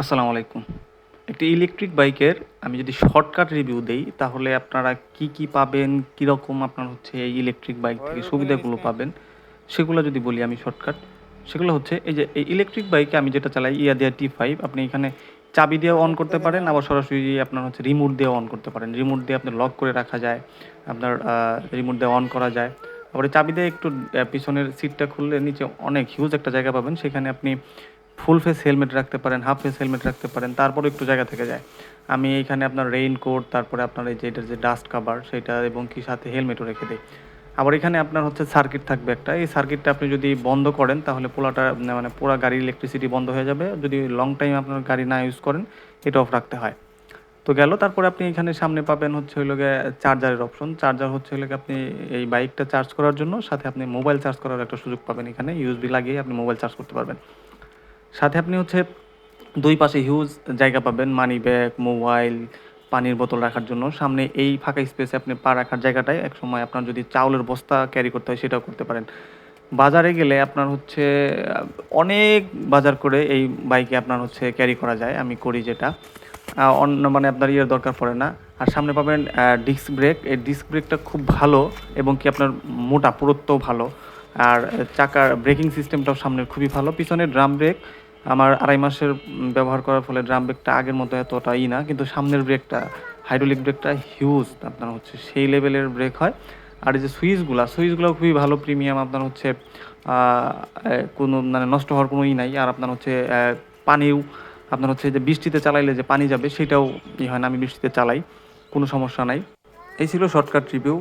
আসসালামু আলাইকুম। একটি ইলেকট্রিক বাইকের আমি যদি শর্টকাট রিভিউ দেই, তাহলে আপনারা কি কি পাবেন? কীরকম আপনার হচ্ছে এই ইলেকট্রিক বাইক থেকে সুবিধাগুলো পাবেন? সেগুলো যদি বলি আমি শর্টকাট সেগুলো হচ্ছে এই যে এই ইলেকট্রিক বাইকে আমি যেটা চালাই ইয়া দিয়া টি ফাইভ আপনি এখানে চাবি দিয়েও অন করতে পারেন, আবার সরাসরি আপনার হচ্ছে রিমোট দিয়েও অন করতে পারেন। রিমোট দিয়ে আপনি লক করে রাখা যায়, আপনার রিমোট দিয়ে অন করা যায়। আবার চাবি দিয়ে একটু পিছনের সিটটা খুললে নিচে অনেক হিউজ একটা জায়গা পাবেন, সেখানে আপনি ফুল ফেস হেলমেট রাখতে পারেন হাফ ফেস হেলমেট রাখতে পারেন তারপরে একটু জায়গা থেকে যায়। আমি এখানে আপনার রেইন কোট তারপরে আপনার এই যে এটার যে ডাস্ট কাভার সেটা এবং কি সাথে হেলমেটও রেখে দিই। আবার এখানে আপনার হচ্ছে সার্কিট থাকবে একটা। এই সার্কিটটা আপনি যদি বন্ধ করেন, তাহলে পোলাটা মানে পুরো গাড়ির ইলেকট্রিসিটি বন্ধ হয়ে যাবে। যদি লং টাইম আপনার গাড়ি না ইউজ করেন, এটা অফ রাখতে হয়। তো গেল, তারপরে আপনি এখানে সামনে পাবেন হচ্ছে হলো গিয়ে চার্জারের অপশন চার্জার হচ্ছে হলো আপনি এই বাইকটা চার্জ করার জন্য, সাথে আপনি মোবাইল চার্জ করার একটা সুযোগ পাবেন এখানে। ইউএসবি লাগিয়ে আপনি মোবাইল চার্জ করতে পারবেন। সাথে আপনি হচ্ছে দুই পাশে হিউজ জায়গা পাবেন মানি ব্যাগ মোবাইল পানির বোতল রাখার জন্য। সামনে এই ফাঁকা স্পেসে আপনি পা রাখার জায়গাটায় এক সময় আপনার যদি চাউলের বস্তা ক্যারি করতে হয় সেটাও করতে পারেন। বাজারে গেলে আপনার হচ্ছে, অনেক বাজার করে এই বাইকে আপনার হচ্ছে ক্যারি করা যায়, আমি করি যেটা। অন্য মানে আপনার ইয়ের দরকার পড়ে না। আর সামনে পাবেন ডিস্ক ব্রেক এই ডিস্ক ব্রেকটা খুব ভালো এবং কি আপনার মোটা পুরুত্বও ভালো। আর চাকার ব্রেকিং সিস্টেমটাও সামনের খুবই ভালো। পিছনে ড্রাম ব্রেক আমার আড়াই মাসের ব্যবহার করার ফলে ড্রাম ব্রেকটা আগের মতো এতটা ই না, কিন্তু সামনের ব্রেকটা, হাইড্রোলিক ব্রেকটা হিউজ আপনার হচ্ছে সেই লেভেলের ব্রেক হয়। আর এই যে সুইচগুলো সুইচগুলো খুবই ভালো প্রিমিয়াম আপনার হচ্ছে কোনো মানে নষ্ট হওয়ার কোনো ই নাই। আর আপনার হচ্ছে পানিও, আপনার হচ্ছে যে বৃষ্টিতে চালাইলে যে পানি যাবে, সেটাও ই হয় না, আমি বৃষ্টিতে চালাই, কোনো সমস্যা নাই। এই ছিল শর্টকাট রিভিউ